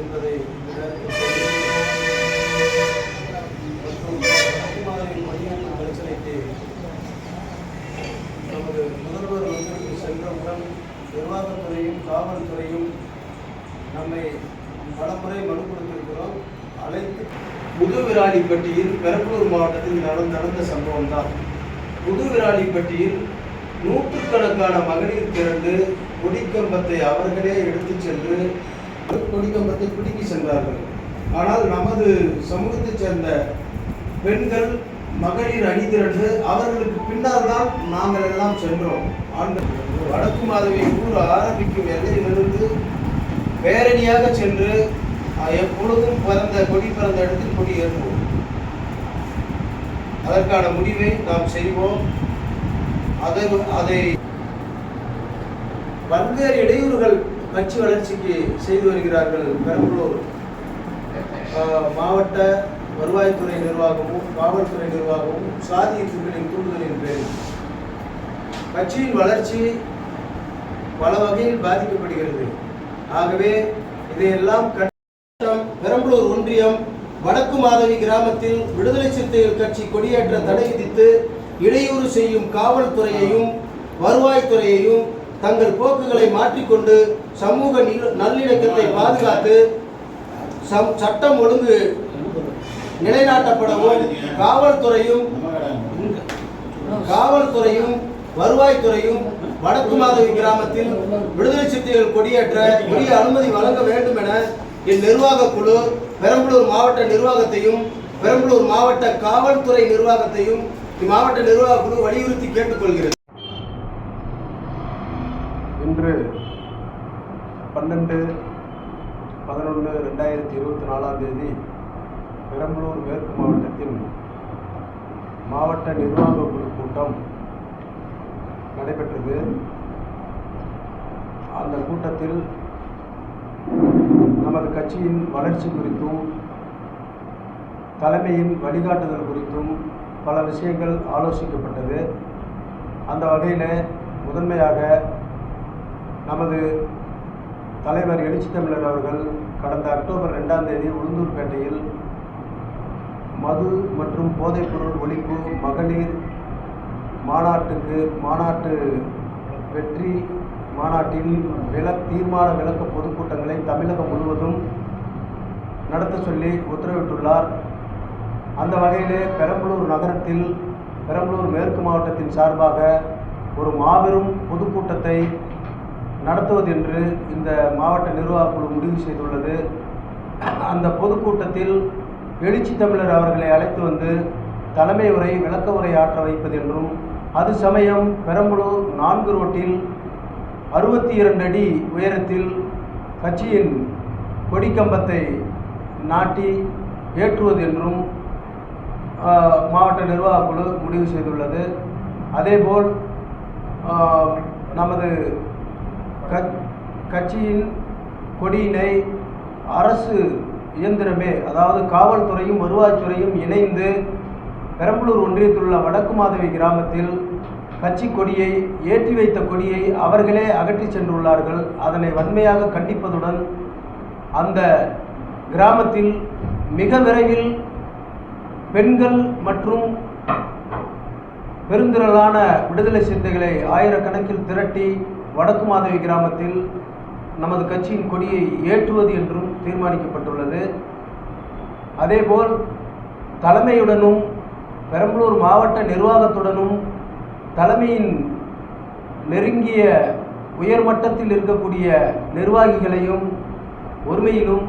என்பதை மற்றும் ரகுமாரின் பணியாற்றும் பிரச்சனைக்கு நமது முதல்வர் சென்றவுடன் நிர்வாகத்துறையும் காவல்துறையும் நம்மை பலமுறை மனு கொடுத்திருக்கிறோம் பெரம்பலூர் மாவட்டத்தில் நடந்த நடந்த சம்பவம் தான் புதுவிராலிப்பட்டியில் நூற்றுக்கணக்கான மகளிர் திரண்டு கொடிக்கம்பத்தை அவர்களே எடுத்துச் சென்று கொடிக்கம்பத்தை பிடுங்கி சென்றார்கள். ஆனால் நமது சமூகத்தைச் சேர்ந்த பெண்கள் மகளிர் அணிதிரண்டு அவர்களுக்கு பின்னால் தான் நாங்கள் எல்லாம் சென்றோம். ஆண்கள் வடக்கு மாதவி ஊர் ஆரம்பிக்கும் எல்லையிலிருந்து பேரணியாக சென்று எப்பொழுதும் பிறந்த கொடி பிறந்த இடத்தில் கொடி ஏற்போம் அதற்கான முடிவை நாம் செய்வோம். அதை அதை பல்வேறு இடையூறுகள் கட்சி வளர்ச்சிக்கு செய்து வருகிறார்கள் பெரம்பலூர். மாவட்ட வருவாய்த்துறை நிர்வாகமும் காவல்துறை நிர்வாகமும் சாதி இந்துக்களின் தூண்டுதலின் பேரில் கட்சியின் வளர்ச்சி பல வகையில் பாதிக்கப்படுகிறது. ஆகவே இதையெல்லாம் கட்டம் பெரம்பலூர் ஒன்றியம் வடக்கு மாதவி கிராமத்தில் விடுதலை சிறுத்தைகள் கட்சி கொடியேற்ற தடை விதித்து இடையூறு செய்யும் காவல்துறையையும் வருவாய்த்துறையையும் தங்கள் போக்குகளை மாற்றிக்கொண்டு சமூக நில- நல்லிணக்கத்தை பாதுகாத்து சம்- சட்டம் ஒழுங்கு நிலைநாட்டப்படவும் காவல்துறையும் காவல்துறையும் வருவாய்த்துறையும் வடக்கு மாதவி கிராமத்தில் விடுதலை சிறுத்தைகள் கொடியேற்ற உரிய அனுமதி வழங்க வேண்டும் என என் நிர்வாக குழு பெரம்பலூர் மாவட்ட நிர்வாகத்தையும் பெரம்பலூர் மாவட்ட காவல்துறை நிர்வாகத்தையும் இம்மாவட்ட நிர்வாக குழு வலியுறுத்தி கேட்டுக்கொள்கிறது. இன்று பன்னெண்டு பதினொன்று ரெண்டாயிரத்தி இருபத்தி நாலாம் தேதி பெரம்பலூர் மேற்கு மாவட்டத்தின் மாவட்ட நிர்வாக குழு கூட்டம் நடைபெற்றது. அந்த கூட்டத்தில் நமது கட்சியின் வளர்ச்சி குறித்தும் தலைமையின் வழிகாட்டுதல் குறித்தும் பல விஷயங்கள் ஆலோசிக்கப்பட்டது. அந்த வகையில் முதன்மையாக நமது தலைவர் எழுச்சி தமிழர் அவர்கள் கடந்த அக்டோபர் ரெண்டாம் தேதி உளுந்தூர்பேட்டையில் மது மற்றும் போதைப்பொருள் ஒழிப்பு மகளிர் மாநாட்டுக்கு மாநாட்டு வெற்றி மாநாட்டில் வில தீர்மான விளக்க பொதுக்கூட்டங்களை தமிழகம் முழுவதும் நடத்த சொல்லி உத்தரவிட்டுள்ளார். அந்த வகையிலே பெரம்பலூர் நகரத்தில் பெரம்பலூர் மேற்கு மாவட்டத்தின் சார்பாக ஒரு மாபெரும் பொதுக்கூட்டத்தை நடத்துவது என்று இந்த மாவட்ட நிர்வாகக்குழு முடிவு செய்துள்ளது. அந்த பொதுக்கூட்டத்தில் எழுச்சி தமிழர் அவர்களை அழைத்து வந்து தலைமை உரை விளக்க உரை ஆற்ற வைப்பது என்றும் அது சமயம் பெரம்பலூர் நான்கு ரோட்டில் அறுபத்தி இரண்டு அடி உயரத்தில் கட்சியின் கொடிக்கம்பத்தை நாட்டி ஏற்றுவது என்றும் மாவட்ட நிர்வாகக்குழு முடிவு செய்துள்ளது. அதேபோல் நமது கட்சியின் கொடியினை அரசு இயந்திரமே அதாவது காவல்துறையும் வருவாய்த்துறையும் இணைந்து பெரம்பலூர் ஒன்றியத்தில் உள்ள வடக்கு மாதவி கிராமத்தில் கட்சி கொடியை ஏற்றி வைத்த கொடியை அவர்களே அகற்றிச் சென்றுள்ளார்கள். அதனை வன்மையாக கண்டிப்பதுடன் அந்த கிராமத்தில் மிக விரைவில் பெண்கள் மற்றும் பெருந்திரளான விடுதலை சிந்தைகளை ஆயிரக்கணக்கில் திரட்டி வடக்கு மாதவி கிராமத்தில் நமது கட்சியின் கொடியை ஏற்றுவது என்றும் தீர்மானிக்கப்பட்டுள்ளது. அதேபோல் தலைமையுடனும் பெரம்பலூர் மாவட்ட நிர்வாகத்துடனும் தலைமையின் நெருங்கிய உயர்மட்டத்தில் இருக்கக்கூடிய நிர்வாகிகளையும் ஒருமையிலும்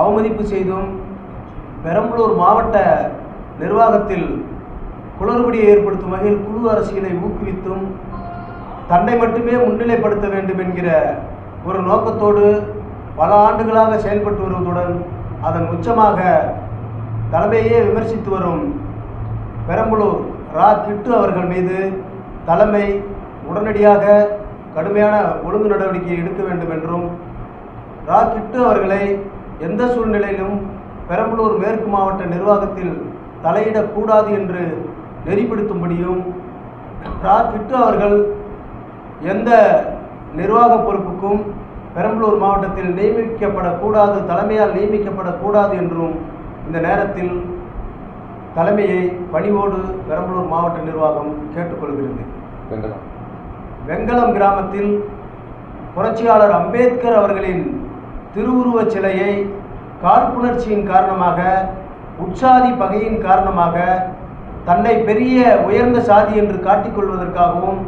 அவமதிப்பு செய்தும் பெரம்பலூர் மாவட்ட நிர்வாகத்தில் குளறுபடியை ஏற்படுத்தும் வகையில் குழு அரசியலை ஊக்குவித்தும் தன்னை மட்டுமே முன்னிலைப்படுத்த வேண்டும் என்கிற ஒரு நோக்கத்தோடு பல ஆண்டுகளாக செயல்பட்டு வருவதுடன் அதன் உச்சமாக தலைமையே விமர்சித்து வரும் பெரம்பலூர் ரா. கிட்டு அவர்கள் மீது தலைமை உடனடியாக கடுமையான ஒழுங்கு நடவடிக்கை எடுக்க வேண்டும் என்றும் ரா. கிட்டு அவர்களை எந்த சூழ்நிலையிலும் பெரம்பலூர் மேற்கு மாவட்ட நிர்வாகத்தில் தலையிடக்கூடாது என்று நெறிப்படுத்தும்படியும் ரா கிட்டு அவர்கள் எந்த நிர்வாக பொறுப்புக்கும் பெரம்பலூர் மாவட்டத்தில் நியமிக்கப்படக்கூடாது தலைமையால் நியமிக்கப்படக்கூடாது என்றும் இந்த நேரத்தில் தலைமையை பணிவோடு பெரம்பலூர் மாவட்ட நிர்வாகம் கேட்டுக்கொள்கிறது. வெங்கலம் கிராமத்தில் புரட்சியாளர் அம்பேத்கர் அவர்களின் திருவுருவச் சிலையை காழ்ப்புணர்ச்சியின் காரணமாக உற்சாதி பகையின் காரணமாக தன்னை பெரிய உயர்ந்த சாதி என்று காட்டிக்கொள்வதற்காகவும்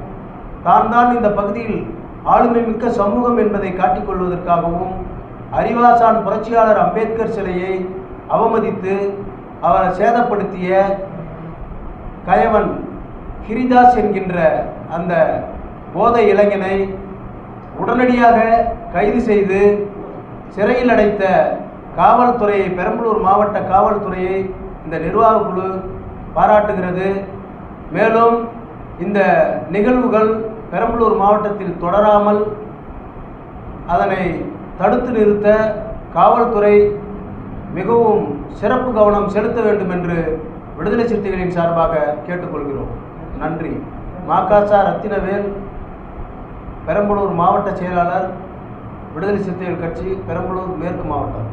தான் தான் இந்த பகுதியில் ஆளுமை மிக்க சமூகம் என்பதை காட்டிக்கொள்வதற்காகவும் அறிவாசான் புரட்சியாளர் அம்பேத்கர் சிலையை அவமதித்து அவரை சேதப்படுத்திய கயவன் கிரிதாஸ் என்கின்ற அந்த போதை இளைஞனை உடனடியாக கைது செய்து சிறையில் அடைத்த காவல்துறையை பெரம்பலூர் மாவட்ட காவல்துறையை இந்த நிர்வாக குழு பாராட்டுகிறது. மேலும் இந்த நிகழ்வுகள் பெரம்பலூர் மாவட்டத்தில் தொடராமல் அதனை தடுத்து நிறுத்த காவல்துறை மிகவும் சிறப்பு கவனம் செலுத்த வேண்டும் என்று விடுதலை சிறுத்தைகளின் சார்பாக கேட்டுக்கொள்கிறோம். நன்றி. மாகாசா ரத்தினவேல் பெரம்பலூர் மாவட்ட செயலாளர் விடுதலை சிறுத்தைகள் கட்சி பெரம்பலூர் மேற்கு மாவட்டம்.